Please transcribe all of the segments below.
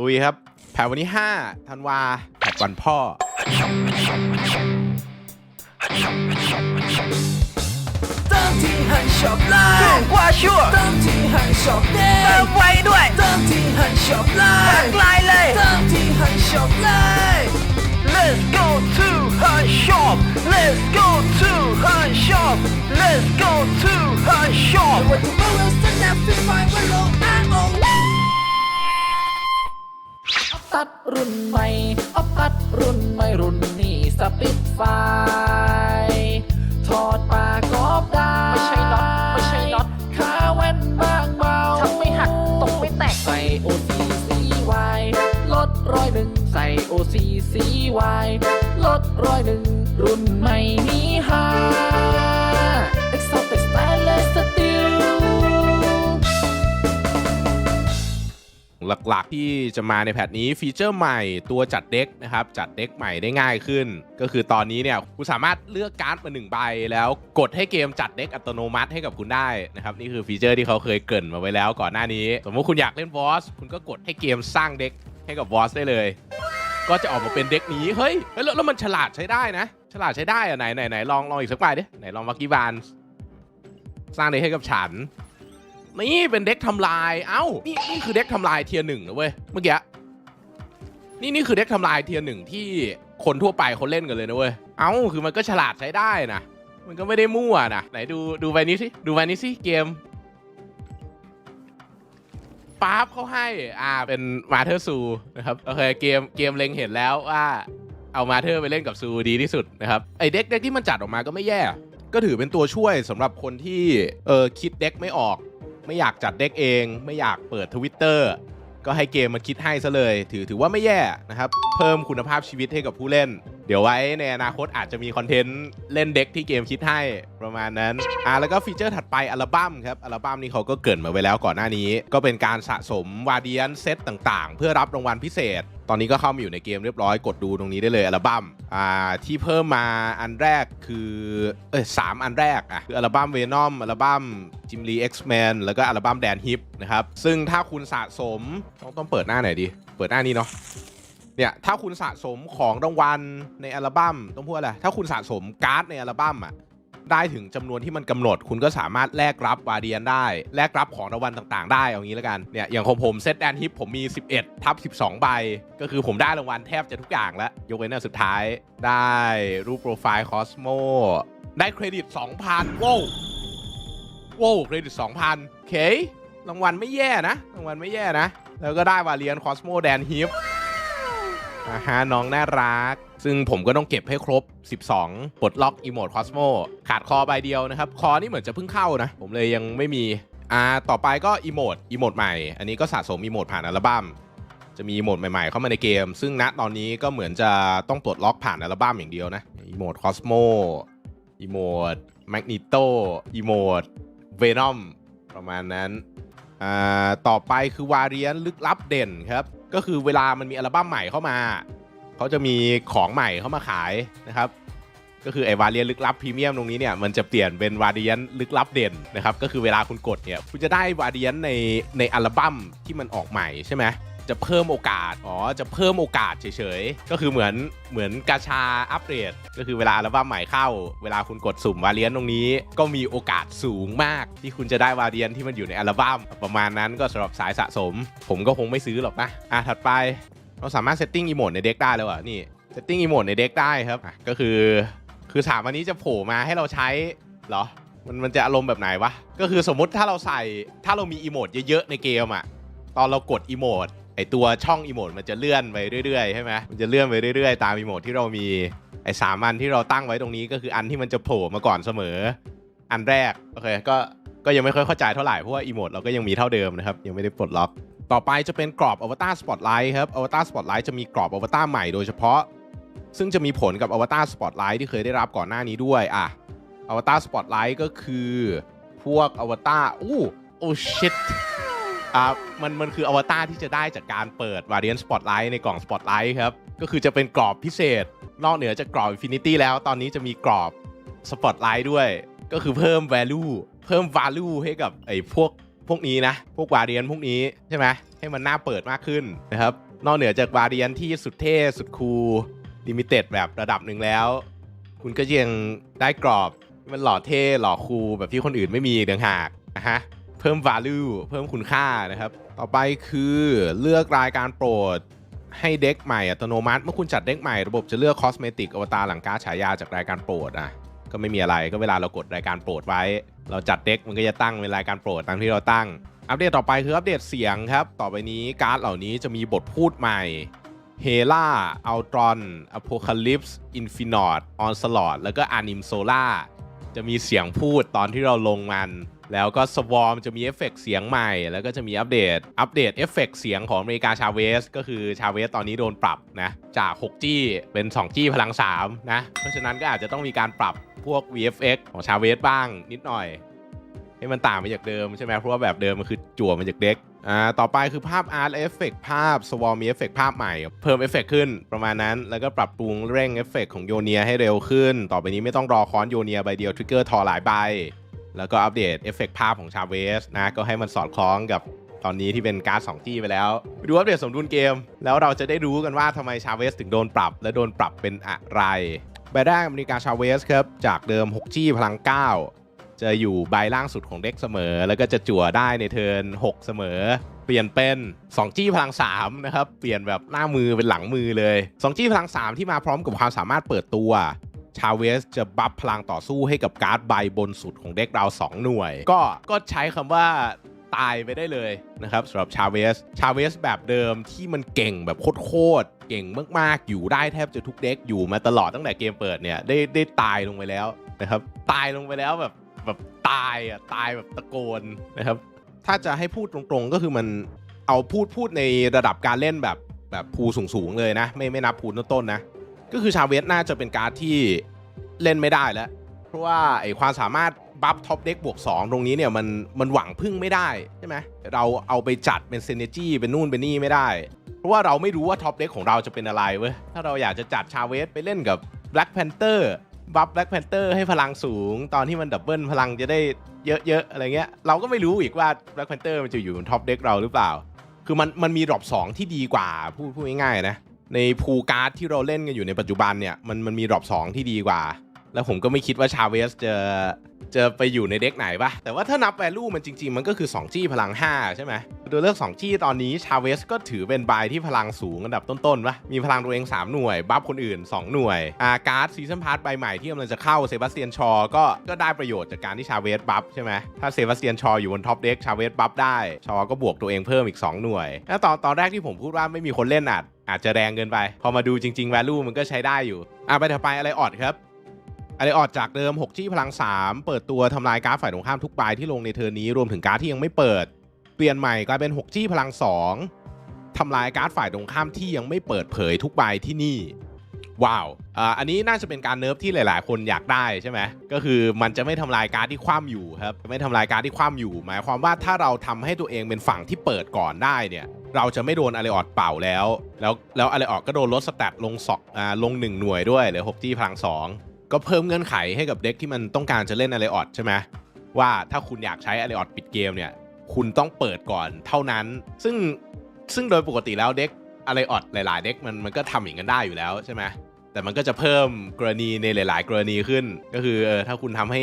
ลุยครับแผนวันที่5ธันวาแผนวันพ่อ เติมที่หันช็อปไลถูกน์กว่าชัวร์เติมที่หันช็อปเด้เติมไว้ด้วยเติมที่หันช็อปไลทักน์ไลน์เลย เติมที่หันช็อปไลน์ Let's go to her shop Let's go to her shop Let's go to her shop วันที่ว่าเราสนับสนุนไฟว่าโลกอ้างโอ้ ตัดรุ่นใหม่ออฟตัดรุ่นใหม่รุ่นนี้สปิดไฟถอดปากกอบได้ ไม่ใช่น็อตไม่ใช่น็อตขาแว่นบางเบาทำไม่หักตกไม่แตก ใส่ OCCY ลดร้อยหนึ่งใส่ OCCY ลดร้อยหนึ่งรุ่นใหม่นี้ฮา Exotic Stainless Steel หลักๆ ที่จะมาในแพทนี้ฟีเจอร์ใหม่ตัวจัดเด็กนะครับจัดเด็กใหม่ได้ง่ายขึ้น ก็คือตอนนี้เนี่ยคุณสามารถเลือกการ์ดมาหนึ่งใบ แล้วกดให้เกมจัดเด็กอัตโนมัติให้กับคุณได้นะครับนี่คือฟีเจอร์ที่เขาเคยเกรินมาไว้แล้วก่อนหน้านี้ สมมติคุณอยากเล่นวอสคุณก็กดให้เกมสร้างเด็กให้กับวอสได้เลย ก็จะออกมาเป็นเด็กนี้เฮ้ยเฮ้ยแล้วแล้วมันฉลาดใช้ได้นะ ฉลาดใช้ได้อะไหนไหนไหนลองลองอีกสักใบดิไหนลองวักกี้บานสร้างเด็กให้กับฉัน นี่เป็นเด็กทำลาย เอ้า นี่นี่คือเด็กทำลายเทียร์หนึ่งนะเว้ย เมื่อกี้ นี่นี่คือเด็กทำลายเทียร์หนึ่งที่คนทั่วไปเขาเล่นกันเลยนะเว้ย เอ้า คือมันก็ฉลาดใช้ได้นะ มันก็ไม่ได้มั่วนะ ไหนดูดูใบนี้สิ ดูใบนี้สิเกมป๊าบเขาให้ อ่า เป็นมาเธอร์ซูนะครับ โอเค เกมเกมเล็งเห็นแล้วว่าเอามาเธอร์ไปเล่นกับซูดีที่สุดนะครับ ไอเด็กเด็กที่มันจัดออกมาก็ไม่แย่ ก็ถือเป็นตัวช่วยสำหรับคนที่ เออคิดเด็กไม่ออก ไม่อยากจัดเด็กเอง ไม่อยากเปิดทวิตเตอร์ก็ให้เกมมันคิดให้ซะเลย ถือถือว่าไม่แย่นะครับ เพิ่มคุณภาพชีวิตให้กับผู้เล่น เดี๋ยวไว้ในอนาคตอาจจะมีคอนเทนต์เล่นเด็กที่เกมคิดให้ประมาณนั้นอ่าแล้วก็ฟีเจอร์ถัดไปอัลบั้มครับ อัลบั้มนี้เขาก็เกิดมาไว้แล้วก่อนหน้านี้ ก็เป็นการสะสมวาเดียนเซตต่างๆ เพื่อรับรางวัลพิเศษ ตอนนี้ก็เข้ามาอยู่ในเกมเรียบร้อยกดดูตรงนี้ได้เลยอัลบั้มอ่าที่เพิ่มมาอันแรกคือเอยสามอันแรกอะคืออัลบั้มเวนอมอัลบั้มจิมลีเอ็กซ์แมนแล้วก็อัลบั้มแดนฮิปนะครับซึ่งถ้าคุณสะสมต้องต้องเปิดหน้าไหนดี เปิดหน้านี้เนาะเนี่ยถ้าคุณสะสมของรางวัลในอัลบั้มต้องพูดอะไรถ้าคุณสะสมการ์ดในอัลบั้มอะ ได้ถึงจำนวนที่มันกำหนด คุณก็สามารถแลกรับวาเดียนได้แลกรับของรางวัลต่างๆ ได้เอางี้แล้วกันเนี่ยอย่างของผมเซตแอนฮิปผมมี 11ทับ12 ใบ ก็คือผมได้รางวัลแทบจะทุกอย่างแล้ว ยกเว้นอันสุดท้ายได้รูปโปรไฟล์คอสโมได้เครดิต 2,000โว้วโว้วเครดิต 2,000โอเครางวัลไม่แย่นะรางวัลไม่แย่นะ แล้วก็ได้วาเลียนคอสโมแดนฮิปอ่าฮะน้องน่ารัก ซึ่งผมก็ต้องเก็บให้ครบ 12 ปลดล็อกอีโมดคอสโมขาดคอใบเดียวนะครับ คอนี่เหมือนจะเพิ่งเข้านะ ผมเลยยังไม่มี อ่า ต่อไปก็อีโมดอีโมดใหม่ อันนี้ก็สะสมอีโมดผ่านอัลบั้ม จะมีอีโมดใหม่ๆ เข้ามาในเกม ซึ่งณตอนนี้ก็เหมือนจะต้องปลดล็อกผ่านอัลบั้มอย่างเดียวนะอีโมดคอสโมอีโมดแมกนิโตอีโมดเวนอมประมาณนั้นอ่าต่อไปคือวาเรียนลึกลับเด่นครับ ก็คือเวลามันมีอัลบั้มใหม่เข้ามา เขาจะมีของใหม่เข้ามาขายนะครับ ก็คือไอ้วาเรียนลึกลับพรีเมียมตรงนี้เนี่ยมันจะเปลี่ยนเป็นวาเรียนลึกลับเด่นนะครับก็คือเวลาคุณกดเนี่ยคุณจะได้วาเรียนในในอัลบั้มที่มันออกใหม่ใช่ไหมจะเพิ่มโอกาส อ๋อ จะเพิ่มโอกาสเฉยๆ ก็คือเหมือนเหมือนกาชาอัปเดต ก็คือเวลาอัลบั้มใหม่เข้า เวลาคุณกดสุ่มวาเรียนตรงนี้ ก็มีโอกาสสูงมาก ที่คุณจะได้วาเรียนที่มันอยู่ในอัลบั้มประมาณนั้นก็สำหรับสายสะสม ผมก็คงไม่ซื้อหรอกนะ อะ ถัดไป เราสามารถเซตติ้งอีโมดในเด็กได้แล้วอะนี่เซตติ้งอีโมดในเด็กได้ครับก็คือคือสามอันนี้จะโผล่มาให้เราใช้เหรอมันมันจะอารมณ์แบบไหนวะก็คือสมมุติถ้าเราใส่ถ้าเรามีอีโมดเยอะๆในเกมอะตอนเรากดอีโมดไอตัวช่องอีโมดมันจะเลื่อนไปเรื่อยๆใช่ไหมมันจะเลื่อนไปเรื่อยๆ ตามอีโมดที่เรามีไอสามอันที่เราตั้งไว้ตรงนี้ก็คืออันที่มันจะโผล่มาก่อนเสมอ อันแรกโอเคก็ก็ยังไม่ค่อยเข้าใจเท่าไหร่เพราะว่าอีโมดเราก็ยังมีเท่าเดิมนะครับยังไม่ได้ปลดล็อก ต่อไปจะเป็นกรอบอวตารสปอตไลท์ครับอวตารสปอตไลท์จะมีกรอบอวตารใหม่โดยเฉพาะ ซึ่งจะมีผลกับอวตารสปอตไลท์ที่เคยได้รับก่อนหน้านี้ด้วยอะอวตารสปอตไลท์ก็คือพวกอวตารอู้โอ้ชิตอะมันมันคืออวตารที่จะได้จากการเปิด Variant Spotlight ในกล่อง Spotlight ครับ ก็คือจะเป็นกรอบพิเศษ นอกเหนือจากกรอบ Infinity แล้วตอนนี้จะมีกรอบ Spotlight ด้วย ก็คือเพิ่ม value เพิ่ม value ให้กับไอ้พวก พวกนี้นะ พวกวาเดียนพวกนี้ใช่ไหมให้มันน่าเปิดมากขึ้นนะครับ นอกเหนือจากวาเดียนที่สุดเท่สุดคูลลิมิเต็ดแบบระดับหนึ่งแล้ว คุณก็ยังได้กรอบมันหล่อเท่หล่อคูลแบบที่คนอื่นไม่มีต่างหากนะฮะเพิ่ม value เพิ่มคุณค่านะครับ ต่อไปคือเลือกรายการโปรดให้เด็กใหม่อัตโนมัติ เมื่อคุณจัดเด็กใหม่ระบบจะเลือกคอสเมติกอวตารหลังการฉายาจากรายการโปรดอะ ก็ไม่มีอะไรก็เวลาเรากดรายการโปรดไว้ เราจัดเด็กมันก็จะตั้งเป็นรายการโปรดตามที่เราตั้ง อัปเดตต่อไปคืออัปเดตเสียงครับ ต่อไปนี้การ์ดเหล่านี้จะมีบทพูดใหม่เฮล่าอัลตรอนอโพคาลิปส์อินฟินอตออนสลอดแล้วก็อานิมโซล่าจะมีเสียงพูดตอนที่เราลงมัน แล้วก็สวอมจะมีเอฟเฟกต์เสียงใหม่ แล้วก็จะมีอัปเดต อัปเดตเอฟเฟกต์เสียงของอเมริกาชาเวส ก็คือชาเวสตอนนี้โดนปรับนะ จาก 6G เป็น 2G พลัง 3 นะ เพราะฉะนั้นก็อาจจะต้องมีการปรับพวก VFX ของชาเวสบ้างนิดหน่อย ให้มันต่างไปจากเดิมใช่ไหมเพราะว่าแบบเดิมมันคือจั่วมาจากเด็กอ่าต่อไปคือภาพอาร์ตเอฟเฟกภาพสวอมมีเอฟเฟกภาพใหม่ เพิ่มเอฟเฟกขึ้นประมาณนั้น แล้วก็ปรับปรุงเร่งเอฟเฟกของโยเนียให้เร็วขึ้น ต่อไปนี้ไม่ต้องรอค้อนโยเนียใบเดียวทริกเกอร์ทอหลายใบ แล้วก็อัปเดตเอฟเฟกภาพของชาเวสนะ ก็ให้มันสอดคล้องกับตอนนี้ที่เป็นการ์ด 2G ไปแล้ว ดูอัปเดตสมดุลเกม แล้วเราจะได้รู้กันว่าทำไมชาเวสถึงโดนปรับ และโดนปรับเป็นอะไรใบแรกอเมริกาชาเวสครับจากเดิม 6G พลัง 9 จะอยู่ใบล่างสุดของเด็กเสมอ แล้วก็จะจั่วได้ในเทิร์น6 เสมอ เปลี่ยนเป็น 2G พลัง3นะครับเปลี่ยนแบบหน้ามือเป็นหลังมือเลย 2G พลัง 3 ที่มาพร้อมกับความสามารถเปิดตัว ชาเวสจะบัฟพลังต่อสู้ให้กับการ์ดใบบนสุดของเด็กเรา2หน่วย ก็ก็ใช้คำว่าตายไปได้เลยนะครับสำหรับชาเวส ชาเวสแบบเดิมที่มันเก่งแบบโคตรเก่งมากๆ อยู่ได้แทบจะทุกเด็กอยู่มาตลอดตั้งแต่เกมเปิดเนี่ยได้ได้ตายลงไปแล้วนะครับ ตายลงไปแล้วแบบแบบตายอะตายแบบตะโกนนะครับ ถ้าจะให้พูดตรงๆก็คือมันเอาพูดพูดในระดับการเล่นแบบแบบภูสูงๆเลยนะ ไม่ไม่นับภูต้นๆนะ ก็คือชาเวสน่าจะเป็นการดที่เล่นไม่ได้แล้ว เพราะว่าไอความสามารถบัฟท็อปเด็กบวก 2 ตรงนี้เนี่ยมันมันหวังพึ่งไม่ได้ใช่ไหมเราเอาไปจัดเป็นเซเนจี้เป็นนู่นเป็นนี่ไม่ได้ เพราะว่าเราไม่รู้ว่าท็อปเด็กของเราจะเป็นอะไรเว้ยถ้าเราอยากจะจัดชาเวสไปเล่นกับ Black Panther บัฟ Black Panther ให้พลังสูง ตอนที่มันดับเบิลพลังจะได้เยอะๆอะไรเงี้ยเราก็ไม่รู้อีกว่า Black Panther มันจะอยู่บนท็อปเด็กเราหรือเปล่า คือมันมันมีดรอป2ที่ดีกว่าพูดพูดง่ายๆนะ ในพูลการ์ดที่เราเล่นกันอยู่ในปัจจุบันเนี่ยมันมันมีดรอป2ที่ดีกว่า แล้วผมก็ไม่คิดว่าชาเวสจะ จะไปอยู่ในเด็กไหนปะแต่ว่าถ้านับแวลูมันจริง ๆ มันก็คือ 2G พลัง 5 ใช่ไหมโดยเลือก 2G ตอนนี้ชาเวสก็ถือเป็นใบที่พลังสูงอันดับต้นๆปะมีพลังตัวเอง 3 หน่วย บัฟคนอื่น 2 หน่วยอาการ์ดซีซันพาร์ทใบใหม่ที่กำลังจะเข้าเซบาสเตียนชอ ก็ก็ได้ประโยชน์จากการที่ชาเวสบัฟใช่ไหมถ้าเซบาสเตียนชออยู่บนท็อปเด็กชาเวสบัฟได้ชอก็บวกตัวเองเพิ่มอีก 2 หน่วยแล้วตอนตอนแรกที่ผมพูดว่าไม่มีคนเล่นอาจอาจจะแรงเกินไป พอมาดูจริงๆ value มันก็ใช้ได้อยู่ อะไปถัดไปอะไรออดครับ อะไรออดจากเดิม6จี้พลัง 3 เปิดตัวทำลายการ์ดฝ่ายตรงข้ามทุกใบที่ลงในเทอร์นี้รวมถึงการ์ดที่ยังไม่เปิด เปลี่ยนใหม่กลายเป็น6จี้พลัง 2 ทำลายการ์ดฝ่ายตรงข้ามที่ยังไม่เปิดเผยทุกใบที่นี่ว้าวอ,อันนี้น่าจะเป็นการเนิร์ฟที่หลาย ๆ คนอยากได้ใช่ไหมก็คือมันจะไม่ทำลายการ์ดที่คว่ำอยู่ครับไม่ทำลายการ์ดที่คว่ำอยู่ หมายความว่าถ้าเราทำให้ตัวเองเป็นฝั่งที่เปิดก่อนได้เนี่ยเราจะไม่โดนอะไรออดเป่าแล้ว แล้วแล้วอะไรออดก็โดนลดสแตทลงสองอ่าลง 1 หน่วยด้วยเหลือ6จี้พลัง2 ก็เพิ่มเงื่อนไขให้กับเด็กที่มันต้องการจะเล่นอะไรออดใช่ไหมว่าถ้าคุณอยากใช้อะไรออดปิดเกมเนี่ยคุณต้องเปิดก่อนเท่านั้น ซึ่งซึ่งโดยปกติแล้วเด็กอะไรออดหลาย ๆ เด็กมันมันก็ทำอย่างนั้นได้อยู่แล้วใช่ไหมแต่มันก็จะเพิ่มกรณีในหลาย ๆ กรณีขึ้น ก็คือเออถ้าคุณทำให้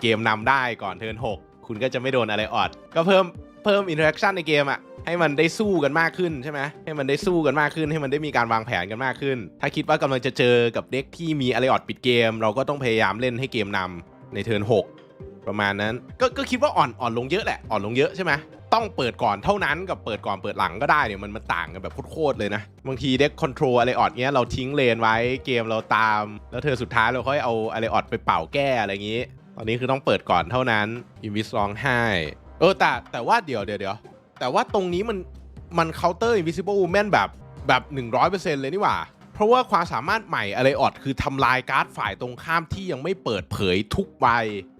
เกมนำได้ก่อนเทิร์น6 คุณก็จะไม่โดนอะไรออด ก็เพิ่ม เพิ่มอินเทอร์แอคชั่นในเกมอะให้มันได้สู้กันมากขึ้นใช่ไหมให้มันได้สู้กันมากขึ้น ให้มันได้มีการวางแผนกันมากขึ้น ถ้าคิดว่ากำลังจะเจอกับเด็กที่มีอะไรออดปิดเกม เราก็ต้องพยายามเล่นให้เกมนำในเทิร์น6 ประมาณนั้นก็ก็คิดว่าอ่อนอ่อนลงเยอะแหละอ่อนลงเยอะใช่ไหมต้องเปิดก่อนเท่านั้นกับเปิดก่อนเปิดหลังก็ได้เนี่ยมันมันต่างกันแบบโคตรเลยนะ บางทีเด็กคอนโทรลอะไรออดเงี้ยเราทิ้งเลนไว้เกมเราตาม แล้วเธอสุดท้ายเราค่อยเอาอะไรออดไปเป่าแก้อะไรอย่างงี้ ตอนนี้คือต้องเปิดก่อนเท่านั้นอินวิสร้องไห้ เออแต่แต่ว่าเดี๋ยวเดี๋ยวเดี๋ยวแต่ว่าตรงนี้มันมันเคาน์เตอร์ invisible woman แบบแบบ 100%เลยนี่หว่า เพราะว่าความสามารถใหม่อะไรออดคือทำลายการ์ดฝ่ายตรงข้ามที่ยังไม่เปิดเผยทุกใบ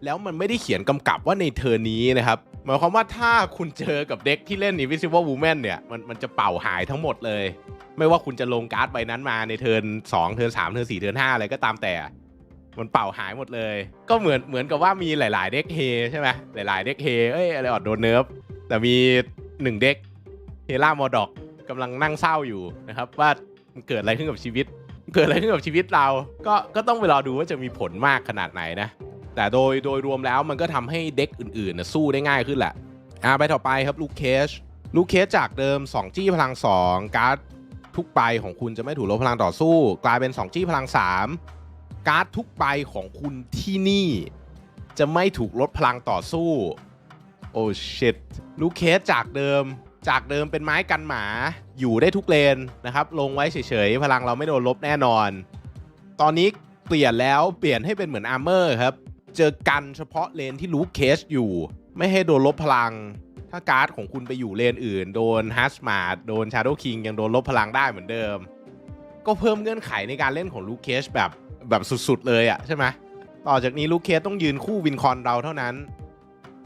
แล้วมันไม่ได้เขียนกำกับว่าในเทอร์นี้นะครับ หมายความว่าถ้าคุณเจอกับเด็กที่เล่น Invisible Woman เนี่ยมันมันจะเป่าหายทั้งหมดเลย ไม่ว่าคุณจะลงการ์ดใบนั้นมาในเทิร์น2เทิร์น3เทิร์น4เทิร์น5อะไรก็ตามแต่ มันเป่าหายหมดเลย ก็เหมือนเหมือนกับว่ามีหลาย ๆ เด็กเฮใช่ไหมหลาย ๆ เด็กเฮเอ้ยอะไรออดโดนเนิร์ฟแต่มีหนึ่งเด็กเฮล่ามอดอกกำลังนั่งเศร้าอยู่นะครับ ว่ามันเกิดอะไรขึ้นกับชีวิต เกิดอะไรขึ้นกับชีวิตเรา ก็ก็ต้องไปรอดูว่าจะมีผลมากขนาดไหนนะ แต่โดยโดยรวมแล้วมันก็ทำให้เด็กอื่นๆนะสู้ได้ง่ายขึ้นแหละอ่าไปต่อไปครับลูกเคชลูกเคชจากเดิม 2 จี้พลัง 2 การ์ดทุกใบของคุณจะไม่ถูกลดพลังต่อสู้ กลายเป็น 2 จี้พลัง 3 การ์ดทุกใบของคุณที่นี่ จะไม่ถูกลดพลังต่อสู้ โอ้ชิตลูกเคสจากเดิม จากเดิมเป็นไม้กันหมา อยู่ได้ทุกเลนนะครับ ลงไว้เฉยๆ พลังเราไม่โดนลบแน่นอน ตอนนี้เปลี่ยนแล้วเปลี่ยนให้เป็นเหมือนอาร์เมอร์ครับ เจอกันเฉพาะเลนที่ลูกเคสอยู่ ไม่ให้โดนลบพลัง ถ้าการ์ดของคุณไปอยู่เลนอื่น โดนฮัสมาดโดนชาร์โดคิงยังโดนลบพลังได้เหมือนเดิม ก็เพิ่มเงื่อนไขในการเล่นของลูเคสแบบแบบสุดๆเลยอะใช่ไหมต่อจากนี้ลูเคสต้องยืนคู่วินคอนเราเท่านั้น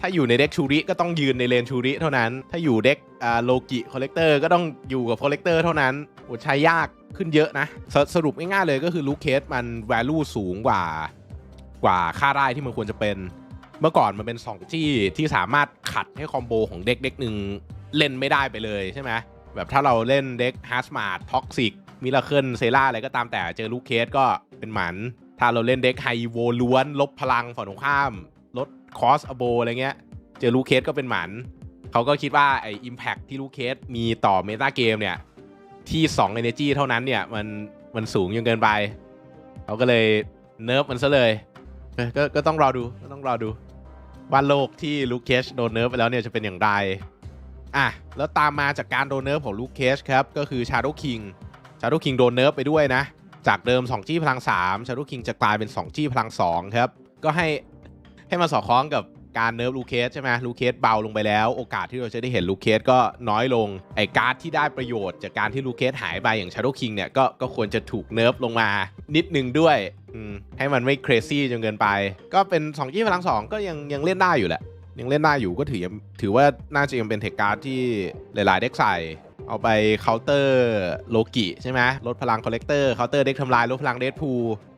ถ้าอยู่ในเด็กชูริก็ต้องยืนในเลนชูริเท่านั้น ถ้าอยู่เด็กอ่าโลกิคอลเลกเตอร์ก็ต้องอยู่กับคอลเลกเตอร์เท่านั้นโอ้ใช้ยากขึ้นเยอะนะสสรุปง่ายๆเลยก็คือลูเคสมัน value สูงกว่ากว่าค่าได้ที่มันควรจะเป็นเมื่อก่อนมันเป็น2จี้ที่สามารถขัดให้คอมโบของเด็กเด็กหนึ่งเล่นไม่ได้ไปเลยใช่ไหมแบบถ้าเราเล่นเด็กฮาร์สมาร์ท็อกซิก มิราเคิลเซล่าอะไรก็ตามแต่เจอลูกเคสก็เป็นหมัน ถ้าเราเล่นเด็กไฮโวล้วน ลบพลังฝั่งตรงข้าม ลดคอสอโบอะไรเงี้ย เจอลูกเคสก็เป็นหมันเขาก็คิดว่าไอ้ Impact ที่ลูกเคสมีต่อเมตาเกมเนี่ยที่ 2 Energy เท่านั้นเนี่ยมันมันสูงจนเกินไปเขาก็เลยเนิร์ฟมันซะเลยก็ก็ต้องรอดูก็ต้องรอดูว่าโลกที่ลูกเคสโดนเนิร์ฟไปแล้วเนี่ยจะเป็นอย่างไรอะแล้วตามมาจากการโดนเนิร์ฟของลูกเคสครับ ก็คือชาโรคิง Shadow King Shadow King โดนเนิร์ฟไปด้วยนะ จากเดิม 2 จี้พลัง3 Shadow King จะกลายเป็น 2 จี้พลัง 2 ครับ ก็ให้ให้มาสอดคล้องกับการเนิร์ฟลูเคสใช่ไหมลูเคสเบาลงไปแล้ว โอกาสที่เราจะได้เห็นลูเคสก็น้อยลง ไอ้การ์ดที่ได้ประโยชน์จากการที่ลูเคสหายไปอย่าง Shadow King เนี่ยก็ก็ควรจะถูกเนิร์ฟลงมานิดนึงด้วยให้มันไม่ crazy จนเกินไป ก็เป็น2จี้พลัง 2 ก็ยังยังเล่นได้อยู่แหละยังเล่นได้อยู่ก็ถือถือว่าน่าจะยังเป็นเทคการ์ดที่หลาย ๆ เด็กใส่ เอาไปเคาน์เตอร์โลกิใช่ไหมลดพลังคอลเลกเตอร์เคาน์เตอร์เด็กทำลายลดพลังเดดพู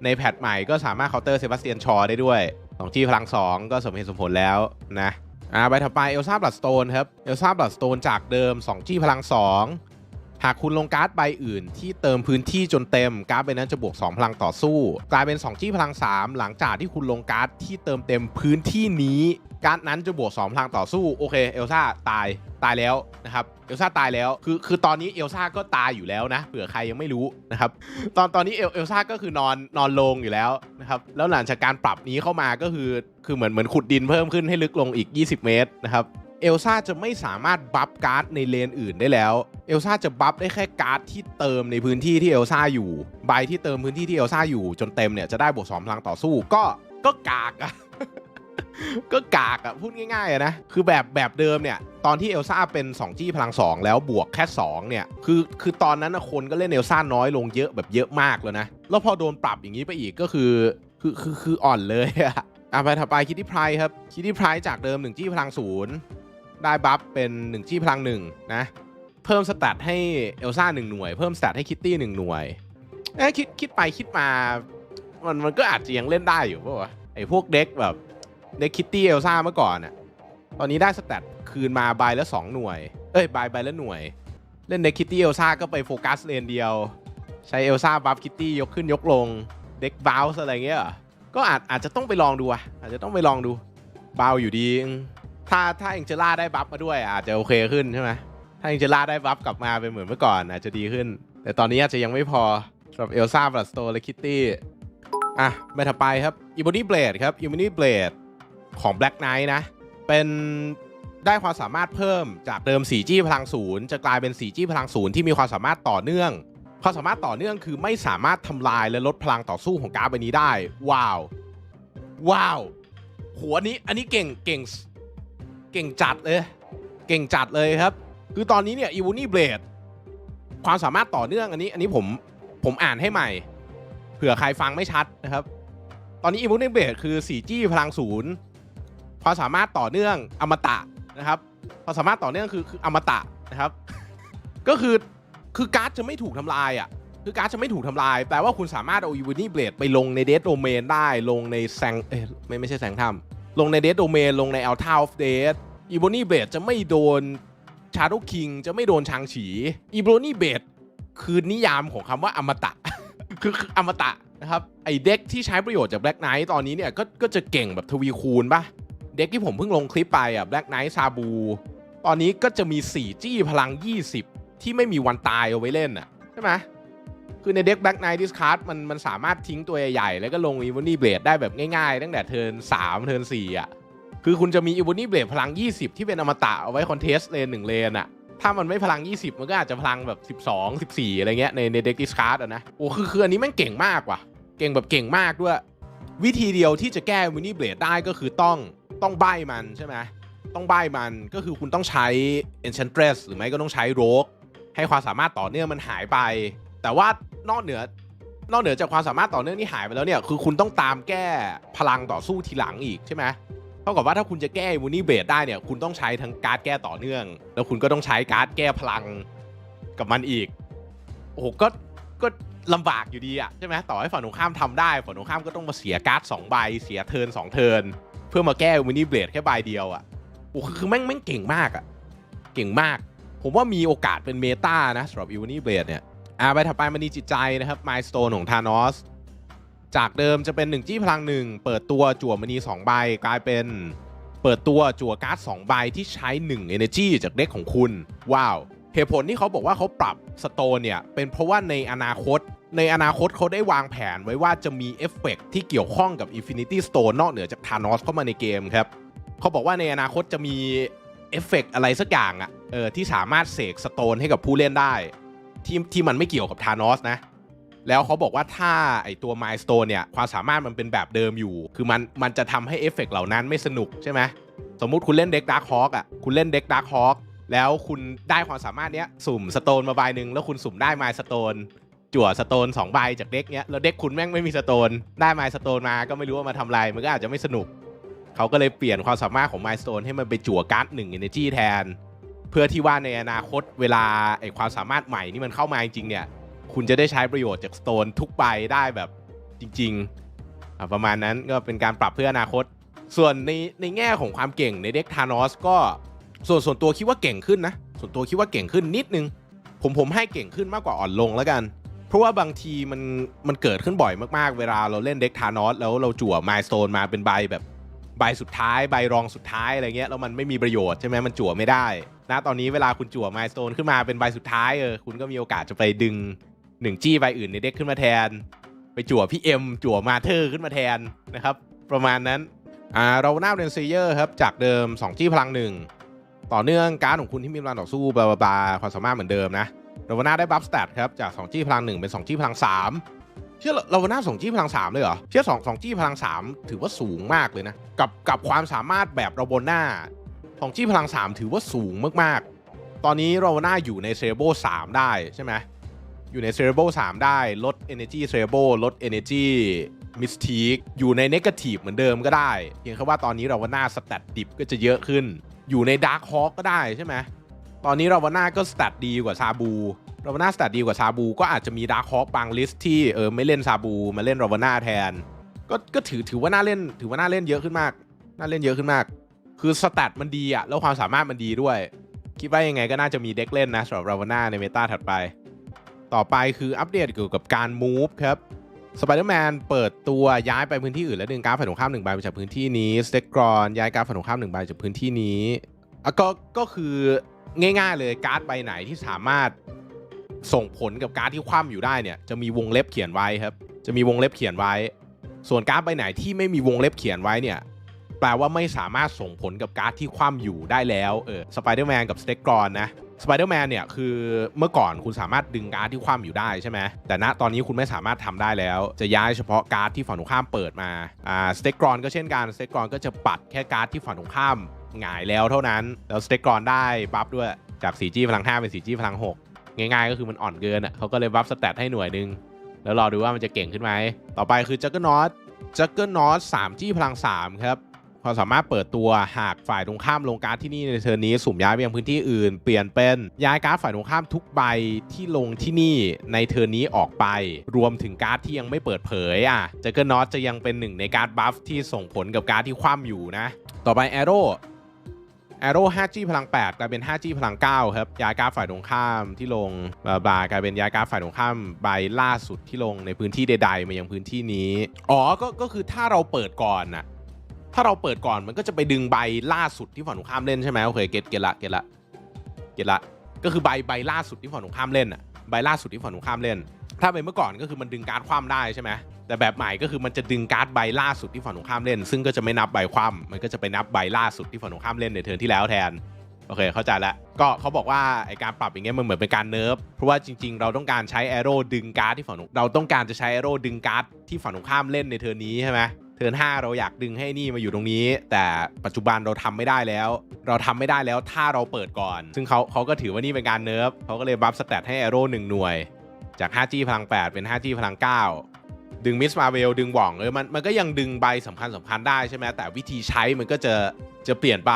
ในแพทใหม่ก็สามารถเคาน์เตอร์เซบาสเตียนชอได้ด้วยสองที่พลัง 2 ก็สมเหตุสมผลแล้วนะอ่าใบถัดไปเอลซ่าบลัดสโตนครับเอลซ่าบลัดสโตนจากเดิม 2 ที่พลัง 2 หากคุณลงการ์ดใบอื่น ที่เติมพื้นที่จนเต็มการ์ดใบนั้นจะบวก 2 พลังต่อสู้ กลายเป็น 2 ที่พลัง 3 หลังจากที่คุณลงการ์ดที่เติมเต็มพื้นที่นี้ การ์ดนั้นจะบวก2พลังต่อสู้โอเคเอลซ่าตายตายแล้วนะครับเอลซ่าตายแล้วคือคือตอนนี้เอลซ่าก็ตายอยู่แล้วนะเผื่อใครยังไม่รู้นะครับตอนตอนนี้เอลเอลซ่าก็คือนอนนอนลงอยู่แล้วนะครับแล้วหลังจากการปรับนี้เข้ามาก็คือคือเหมือนเหมือนขุดดินเพิ่มขึ้นให้ลึกลงอีก 20 เมตรนะครับเอลซ่าจะไม่สามารถบัฟการ์ดในเลนอื่นได้แล้ว เอลซ่าจะบัฟได้แค่การ์ดที่เติมในพื้นที่ที่เอลซ่าอยู่ ใบที่เติมพื้นที่ที่เอลซ่าอยู่จนเต็มเนี่ยจะได้บวกสองพลังต่อสู้ก็ก็กากอะ ก็กากอะพูดง่ายๆอะนะ คือแบบแบบเดิมเนี่ย ตอนที่เอลซ่าเป็น 2 จี้พลัง 2 แล้วบวกแค่ 2 เนี่ย คือคือตอนนั้นนะคนก็เล่นเอลซ่าน้อยลงเยอะแบบเยอะมากแล้วนะ แล้วพอโดนปรับอย่างนี้ไปอีกก็คือคือคือคืออ่อนเลยอะอะไปถัดไปคิดที่ไพรครับคิดที่ไพรจากเดิม 1 จี้พลังศูนย์ได้บัฟเป็น 1 จี้พลัง1นะเพิ่มสแตทให้เอลซ่า1หน่วย เพิ่มสแตทให้คิตตี้1หน่วยเอ้คิดคิดไปคิดมา มันมันก็อาจจะยังเล่นได้อยู่ป่าวะไอ้พวกเด็กแบบ เด็กคิตตี้เอลซ่าเมื่อก่อนอะตอนนี้ได้สแตทคืนมาใบละสองหน่วย เอ้ยใบใบละหน่วย เล่นเด็กคิตตี้เอลซ่าก็ไปโฟกัสเลนเดียว ใช้เอลซ่าบัฟคิตตี้ยกขึ้นยกลง เด็กบาวส์อะไรเงี้ยก็อาจอาจจะต้องไปลองดูอะอาจจะต้องไปลองดูบาวอยู่ดี ถ้าถ้าเอ็งเจล่าได้บัฟมาด้วย อาจจะโอเคขึ้นใช่ไหมถ้าเอ็งเจล่าได้บัฟกลับมาเป็นเหมือนเมื่อก่อนอาจจะดีขึ้น แต่ตอนนี้อาจจะยังไม่พอสำหรับเอลซ่าบลัสโตและคิตตี้อะไปถัดไปครับอีโบนี่เบลดครับอีโบนี่เบลด ของ Black Knight นะ เป็นได้ความสามารถเพิ่มจากเดิม 4G พลังศูนย์จะกลายเป็น 4G พลังศูนย์ที่มีความสามารถต่อเนื่อง ความสามารถต่อเนื่องคือไม่สามารถทำลายและลดพลังต่อสู้ของการ์ดใบนี้ได้ ว้าว ว้าวหัวนี้อันนี้เก่งเก่งเก่งจัดเลย เก่งจัดเลยครับ คือตอนนี้เนี่ยอีวูนี่เบลดความสามารถต่อเนื่องอันนี้อันนี้ผมผมอ่านให้ใหม่ เผื่อใครฟังไม่ชัดนะครับ ตอนนี้ i m m u n i b a t e คือ 4G พลังศูนย์ ความสามารถต่อเนื่องอมตะนะครับความสามารถต่อเนื่องคือคืออมตะนะครับ ก็คือคือการ์ดจะไม่ถูกทำลายอะคือการ์ดจะไม่ถูกทำลายแปลว่าคุณสามารถเอา i m m u n i b a t e ไปลงในเด d โดเมนได้ลงในแซงเอ้ไม่ไม่ใช่แซงทำลงในเด d โดเมนลงใน a l t a of d e a t อีโบนี่เบลดจะไม่โดนชาร์โดคิงจะไม่โดนชางฉีอีโบนี่เบดคือนิยามของคำว่าอมตะคือคืออมตะนะครับไอเด็กที่ใช้ประโยชน์จากแบล็กไนท์ตอนนี้เนี่ยก็ก็จะเก่งแบบทวีคูณปะ เด็กที่ผมเพิ่งลงคลิปไปอะแบล็กไนท์ซาบู ตอนนี้ก็จะมี 4 จี้พลัง 20 ที่ไม่มีวันตายเอาไว้เล่นอะ ใช่ไหมคือในเด็กแบล็กไนท์ดิสคาร์ดมันมันสามารถทิ้งตัวใหญ่ๆแล้วก็ลงอีวอนี่เบลดได้แบบง่ายๆ ตั้งแต่เทิร์น3เทิร์น4อะ คือคุณจะมีอีวอนี่เบลดพลัง 20 ที่เป็นอมตะเอาไว้คอนเทสเลนหนึ่งเลนอะถ้ามันไม่พลัง 20 มันก็อาจจะพลังแบบ 12 14 อะไรเงี้ยในในเด็กดิสคาร์ดอะนะ โอ้คือคืออันนี้แม่งเก่งมากว่ะ เก่งแบบเก่งมากด้วย วิธีเดียวที่จะแก้วินนี่เบลดได้ก็คือต้องต้องใบมันใช่ไหมต้องใบมันก็คือคุณต้องใช้ Enchantress หรือไม่ก็ต้องใช้ Rogue ให้ความสามารถต่อเนื่องมันหายไป แต่ว่านอกเหนือนอกเหนือจากความสามารถต่อเนื่องที่หายไปแล้วเนี่ยคือคุณต้องตามแก้พลังต่อสู้ทีหลังอีกใช่ไหมเท่ากับว่าถ้าคุณจะแก้วินนี่เบลดได้เนี่ยคุณต้องใช้ทั้งการ์ดแก้ต่อเนื่อง แล้วคุณก็ต้องใช้การ์ดแก้พลังกับมันอีกโอ้โหก็ ก็ลำบากอยู่ดีอะใช่ไหมต่อให้ฝั่งตรงข้ามทำได้ฝั่งตรงข้ามก็ต้องมาเสียการ์ดสองใบเสียเทิร์นสองเทิร์นเพื่อมาแก้วินนี่เบลดแค่ใบเดียวอะโอ้คือแม่งแม่งเก่งมากอะเก่งมาก ผมว่ามีโอกาสเป็นเมตานะสำหรับอีวนี่เบลดเนี่ยอ่าไปถัดไปมันนีจิตใจนะครับมายสโตนของธานอสจากเดิมจะเป็น 1 จี้พลังหนึ่งเปิดตัวจั่วมณี2ใบกลายเป็นเปิดตัวจั่วการ์ด2ใบที่ใช้ 1 Energy จากเด็กของคุณ ว้าว เหตุผลที่เขาบอกว่าเขาปรับสโตนเนี่ยเป็นเพราะว่าในอนาคต ในอนาคตเขาได้วางแผนไว้ว่าจะมีเอฟเฟกต์ที่เกี่ยวข้องกับ Infinity Stone นอกเหนือจากธานอสเข้ามาในเกมครับเขาบอกว่าในอนาคตจะมีเอฟเฟกต์อะไรสักอย่างอะเออที่สามารถเสกสโตนให้กับผู้เล่นได้ ที่ที่มันไม่เกี่ยวกับธานอสนะ แล้วเขาบอกว่าถ้าไอตัว Milestone เนี่ยความสามารถมันเป็นแบบเดิมอยู่ คือมันมันจะทำให้เอฟเฟกต์เหล่านั้นไม่สนุกใช่ไหมสมมุติคุณเล่นเด็กดาร์คฮอ k อะคุณเล่นเด็กดาร์คฮอ k แล้วคุณได้ความสามารถเนี้ยสุ่มสโตนมาใบหนึ่งแล้วคุณสุ่มได้ไมล์สโตนจั่วสโตนสองใบจากเด็กเนี้ยแล้วเด็กคุณแม่งไม่มีสโตนได้ไมล์สโตนมาก็ไม่รู้ว่ามาทำอะไรมันก็อาจจะไม่สนุก เขาก็เลยเปลี่ยนความสามารถของไมล์สโตนให้มันไปจั่วการ์ดหนึ่งเอเนจีแทน เพื่อที่ว่าในอนาคตเวลาไอความสามารถใหม่นี่มันเข้ามาจริงเนี่ยคุณจะได้ใช้ประโยชน์จากสโตนทุกใบได้แบบจริงๆอะประมาณนั้นก็เป็นการปรับเพื่ออนาคต ส่วนในในแง่ของความเก่งในเด็กธานอสก็ ส่วนส่วนตัวคิดว่าเก่งขึ้นนะ ส่วนตัวคิดว่าเก่งขึ้นนิดนึง ผมผมให้เก่งขึ้นมากกว่าอ่อนลงแล้วกัน เพราะว่าบางทีมันมันเกิดขึ้นบ่อยมากๆ เวลาเราเล่นเด็กธานอสแล้วเราจั่วมายสโตนมาเป็นใบแบบใบสุดท้ายใบรองสุดท้ายอะไรเงี้ยแล้วมันไม่มีประโยชน์ใช่ไหมมันจั่วไม่ได้นะตอนนี้เวลาคุณจั่วมายสโตนขึ้นมาเป็นใบสุดท้ายเออคุณก็มีโอกาสจะไปดึงหนึ่งจี้ใบอื่นในเด็กขึ้นมาแทน ไปจั่วพี่เอ็มจั่วมาเธอขึ้นมาแทนนะครับ ประมาณนั้นอ่าเราหน้าเรนเซเยอร์ครับจากเดิม 2 จี้พลังหนึ่ง ต่อเนื่องการ์ดของคุณที่มีพลังต่อสู้บลาบลาบาความสามารถเหมือนเดิมนะเราน้าได้บัฟสเตตครับจาก2จี้พลังหนึ่งเป็น2จี้พลัง3เชื่อเราน้าสองจี้พลัง3เลยเหรอเชื่อสองสองจี้พลัง 3 ถือว่าสูงมากเลยนะกับกับความสามารถแบบเราบนหน้าสองจี้พลัง 3 ถือว่าสูงมากๆ ตอนนี้เราน้าอยู่ในเซเบ l 3ได้ใช่ไหมอยู่ใน Cerebral 3ได้ลด Energy Cerebral ลด Energy Mystique อยู่ใน Negative เหมือนเดิมก็ได้ เพียงแค่ว่าตอนนี้เราว่าหน้าสแตทดิบก็จะเยอะขึ้น อยู่ใน Dark Hawk ก็ได้ใช่ไหมตอนนี้ราวาน้าก็สแตทดีกว่าซาบูราวาน้าสแตทดีกว่าซาบู ก็อาจจะมี Dark Hawk บางลิสต์ที่เออไม่เล่นซาบูมาเล่นราวาน้าแทน ก็ก็ถือถือว่าน่าเล่นถือว่าน่าเล่นเยอะขึ้นมาก น่าเล่นเยอะขึ้นมาก คือสแตทมันดีอะแล้วความสามารถมันดีด้วย คิดว่ายังไงก็น่าจะมีเด็กเล่นนะสำหรับราวาน้าในเมตาถัดไป ต่อไปคืออัปเดตเกี่ยวกับการ move ครับ Spider-Man เปิดตัวย้ายไปพื้นที่อื่นและดึงการ์ดฝ่ายตรงข้ามหนึ่งใบไปจากพื้นที่นี้สเต็กกรอนย้ายการ์ดฝ่ายตรงข้ามหนึ่งใบจากพื้นที่นี้อะก็ก็คือง่าย ๆ เลยการ์ดใบไหนที่สามารถส่งผลกับการ์ดที่คว่ำอยู่ได้เนี่ยจะมีวงเล็บเขียนไว้ครับ จะมีวงเล็บเขียนไว้ ส่วนการ์ดใบไหนที่ไม่มีวงเล็บเขียนไว้เนี่ยแปลว่าไม่สามารถส่งผลกับการ์ดที่คว่ำอยู่ได้แล้วเออสไปเดอร์แมนกับสเต็กกรอนนะ สไปเดอร์แมนเนี่ยคือเมื่อก่อนคุณสามารถดึงการ์ดที่คว่ำอยู่ได้ใช่ไหมแต่ณตอนนี้คุณไม่สามารถทำได้แล้ว จะย้ายเฉพาะการ์ดที่ฝั่งตรงข้ามเปิดมาอ่าสเต็กกรอนก็เช่นกันสเต็กกรอนก็จะปัดแค่การ์ดที่ฝั่งตรงข้ามหงายแล้วเท่านั้นแล้วสเต็กกรอนได้บัฟด้วยจาก 4G พลัง 5 เป็น 4G พลัง 6 ง่ายๆ ก็คือมันอ่อนเกินอะเขาก็เลยบัฟสเตตให้หน่วยหนึง แล้วรอดูว่ามันจะเก่งขึ้นไหม ต่อไปคือจักเกอร์นอตจักเกอร์นอต 3G พลัง 3 ครับ ความสามารถเปิดตัวหากฝ่ายตรงข้ามลงการ์ดที่นี่ในเทอร์นี้สุ่มย้ายไปยังพื้นที่อื่น เปลี่ยนเป็นย้ายการ์ดฝ่ายตรงข้ามทุกใบที่ลงที่นี่ในเทอร์นี้ออกไป รวมถึงการ์ดที่ยังไม่เปิดเผยอะจักเกอร์นอตจะยังเป็นหนึ่งในการ์ดบัฟที่ส่งผลกับการ์ดที่คว่ำอยู่นะ ต่อไปแอโร่ Arrow 5G พลัง 8 กลายเป็น 5G พลัง 9 ครับย้ายการ์ดฝ่ายตรงข้ามที่ลงบาบากลายเป็นย้ายการ์ดฝ่ายตรงข้ามใบล่าสุดที่ลงในพื้นที่ใดๆ มายังพื้นที่นี้ อ๋อ ก็ ก็คือถ้าเราเปิดก่อนน่ะ ถ้าเราเปิดก่อนมันก็จะไปดึงใบล่าสุดที่ฝั่งตรงข้ามเล่นใช่ไหมโอเคเก็ตเก็ตละเก็ตละเก็ตละก็คือใบใบล่าสุดที่ฝั่งตรงข้ามเล่นอะใบล่าสุดที่ฝั่งตรงข้ามเล่น ถ้าเป็นเมื่อก่อนก็คือมันดึงการ์ดคว่ำได้ใช่ไหมแต่แบบใหม่ก็คือมันจะดึงการ์ดใบล่าสุดที่ฝั่งตรงข้ามเล่น ซึ่งก็จะไม่นับใบคว่ำมันก็จะไปนับใบล่าสุดที่ฝั่งตรงข้ามเล่นในเทิร์นที่แล้วแทนโอเค เข้าใจแล้ว ก็เขาบอกว่าไอการปรับอย่างเงี้ยมันเหมือนเป็นการเนิร์ฟ เพราะว่าจริง ๆ เราต้องการใช้แอโร่ดึงการ์ดที่ฝั่งตรงเราต้องการจะใช้แอโร่ดึงการ์ดที่ฝั่งตรงข้ามเล่นในเทิร์นนี้ใช่ไหม เทิร์น5เราอยากดึงให้นี่มาอยู่ตรงนี้ แต่ปัจจุบันเราทำไม่ได้แล้ว เราทำไม่ได้แล้วถ้าเราเปิดก่อน ซึ่งเขาเขาก็ถือว่านี่เป็นการเนิร์ฟเขาก็เลยบัฟสเตตให้แอโร่หนึ่งหน่วย จาก 5G พลัง 8 เป็น 5G พลัง 9 ดึงมิสมาเวลดึงหว่องเออมันมันก็ยังดึงใบสำคัญสำคัญได้ใช่ไหมแต่วิธีใช้มันก็จะจะเปลี่ยนไป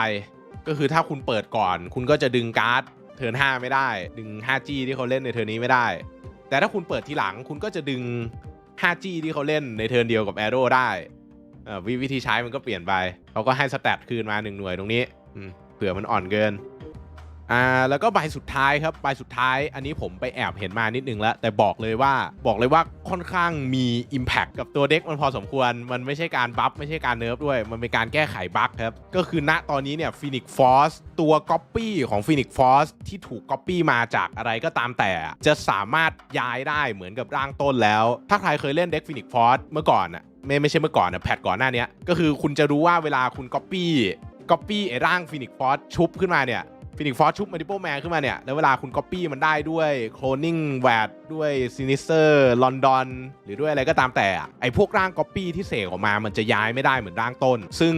ก็คือถ้าคุณเปิดก่อน คุณก็จะดึงการ์ดเทิร์น5ไม่ได้ ดึง 5G ที่เขาเล่นในเทิร์นนี้ไม่ได้ แต่ถ้าคุณเปิดทีหลังคุณก็จะดึง 5G ที่เขาเล่นในเทิร์นเดียวกับ Arrow ได้ วิธีใช้มันก็เปลี่ยนไปเขาก็ให้สแตทคืนมาหนึ่งหน่วยตรงนี้เผื่อมันอ่อนเกิน อ่าแล้วก็ใบสุดท้ายครับใบสุดท้ายอันนี้ผมไปแอบเห็นมานิดนึงแล้ว แต่บอกเลยว่าบอกเลยว่าค่อนข้างมี Impact กับตัวเด็กมันพอสมควร มันไม่ใช่การบัฟไม่ใช่การเนิร์ฟด้วย มันเป็นการแก้ไขบั๊กครับ ก็คือณตอนนี้เนี่ยฟินิกฟอสตัวก๊อปปี้ของฟินิกฟอสที่ถูกก๊อปปี้มาจากอะไรก็ตามแต่ จะสามารถย้ายได้เหมือนกับร่างต้นแล้ว ถ้าใครเคยเล่นเด็กฟินิกฟอสเมื่อก่อนอะไม่ไม่ใช่เมื่อก่อนนะแพทก่อนหน้านี้ก็คือคุณจะรู้ว่าเวลาคุณก๊อปปี้ก๊อปปี้ไอ้ร่างฟินิกฟอสชุบขึ้นมาเนี่ย ฟินิกฟอสชุบมัลติ p ป e แมนขึ้นมาเนี่ย แล้วเวลาคุณก๊อปปี้มันได้ด้วยโคลนิ่งแวดด้วยซินิสเตอร์ลอนดอนหรือด้วยอะไรก็ตามแต่อะไอ้พวกร่างก๊อปปี้ที่เสกออกมามันจะย้ายไม่ได้เหมือนร่างต้น ซึ่ง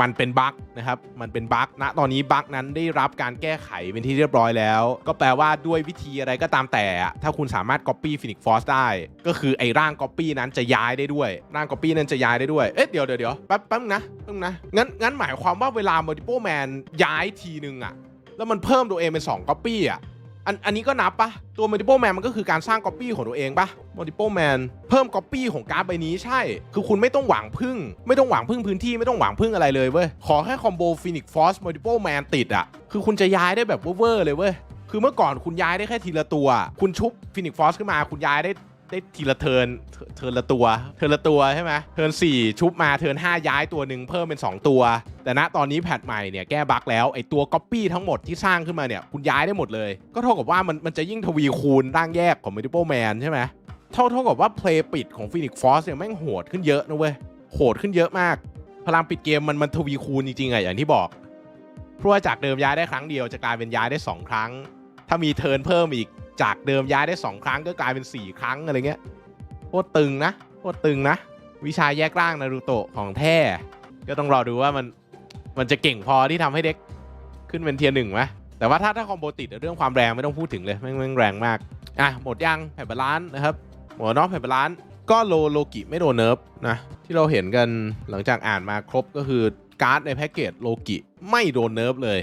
มันเป็นบั๊กนะครับ มันเป็นบั๊กณตอนนี้บั๊กนั้นได้รับการแก้ไขเป็นที่เรียบร้อยแล้ว ก็แปลว่าด้วยวิธีอะไรก็ตามแต่อะถ้าคุณสามารถก๊อปปี้ฟินิกฟอสได้ ก็คือไอ้ร่างก๊อปปี้นั้นจะย้ายได้ด้วย ร่างก๊อปปี้นั้นจะย้ายได้ด้วย เอ๊ะเดี๋ยวเดี๋ยวเดี๋ยวแป๊บแป๊บนะแป๊บนะ งั้นงั้นหมายความว่าเวลามัลติ p ป e แมนย้ายทีนึงอะ แล้วมันเพิ่มตัวเองเป็น2 copy อะอันอันนี้ก็นับปะตัว multiple man มันก็คือการสร้าง copy ของตัวเองปะ multiple man เพิ่ม copy ของการ์ดใบนี้ใช่ คือคุณไม่ต้องหวังพึ่ง ไม่ต้องหวังพึ่งพื้นที่ไม่ต้องหวังพึ่งอะไรเลยเว้ย ขอแค่คอมโบ phoenix force multiple man ติดอะคือคุณจะย้ายได้แบบเวอร์เลยเว้ย คือเมื่อก่อนคุณย้ายได้แค่ทีละตัว คุณชุบ phoenix force ขึ้นมาคุณย้ายได้ ได้ทีละเทินเทินละตัว เทินละตัวใช่ไหมเทิร์น4 ชุบมาเทิร์น5 ย้ายตัวหนึ่งเพิ่มเป็น 2 ตัว แต่ณตอนนี้แพทใหม่เนี่ยแก้บั๊กแล้วไอตัวก๊อปปี้ทั้งหมดที่สร้างขึ้นมาเนี่ยคุณย้ายได้หมดเลย ก็เท่ากับว่ามันมันจะยิ่งทวีคูณร่างแยกของ Multiple Man ใช่ไหมเท่าเท่ากับว่าเพลย์ปิดของ Phoenix Force เนี่ยแม่งโหดขึ้นเยอะนะเว้ยโหดขึ้นเยอะมาก พลังปิดเกมมันมันทวีคูณจริงๆอะอย่างที่บอกเพราะว่าจากเดิมย้ายได้ครั้งเดียวจะกลายเป็นย้ายได้สองครั้ง ถ้ามีเทินเพิ่มอีก จากเดิมย้ายได้สองครั้งก็กลายเป็นสี่ครั้งอะไรเงี้ยโคตรตึงนะโคตรตึงนะ วิชาแยกร่างนารูโตะของแท้ ก็ต้องรอดูว่ามันมันจะเก่งพอที่ทำให้เด็กขึ้นเป็นเทียร์หนึ่งไหมแต่ว่าถ้าถ้าคอมโบติดเรื่องความแรงไม่ต้องพูดถึงเลยแม่งแม่งแรงมากอะหมดยังแผ่นบาลานซ์นะครับหมดนาะแผ่นบาลานซ์ก็โลโลกิไม่โดนเนิร์ฟนะที่เราเห็นกันหลังจากอ่านมาครบก็คือการ์ดในแพ็กเกจโลกิไม่โดนเนิร์ฟเลย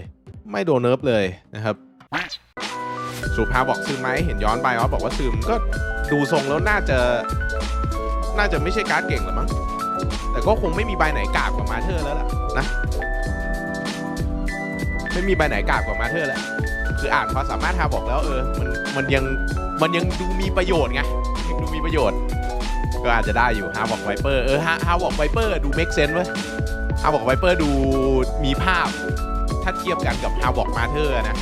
ไม่โดนเนิร์ฟเลยนะครับ สุภาบอกซึมไหมเห็นย้อนไปอ๋อบอกว่าซึมก็ดูทรงแล้วน่าจะ น่าจะไม่ใช่การ์ดเก่งหรอมั้งแต่ก็คงไม่มีใบไหนกากกว่ามาเธอแล้วล่ะนะไม่มีใบไหนกากกว่ามาเธอแล้วคืออ่านความสามารถฮาบอกแล้วเออมันมันยังมันยังดูมีประโยชน์ไงยังดูมีประโยชน์ ก็อาจจะได้อยู่ฮาบอกไวเปอร์เออฮาฮาบอกไวเปอร์ดูเมคเซนเว้ยฮาบอกไวเปอร์ดูมีภาพถ้าเทียบกันกับฮาบอกมาเธอนะ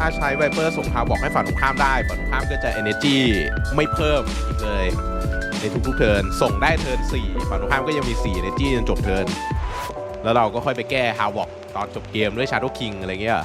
ถ้าใช้ไวเปอร์ส่งพาบอกให้ฝั่งตรงข้ามได้ฝั่งตรงข้ามก็จะ energy ไม่เพิ่มอีกเลย ในทุกๆเทิร์นส่งได้เทิร์น4ฝั่งตรงข้ามก็ยังมี 4 energy จนจบเทิร์นแล้วเราก็ค่อยไปแก้ฮาวอกตอนจบเกมด้วยชาร์ o w King อะไรเงี้ย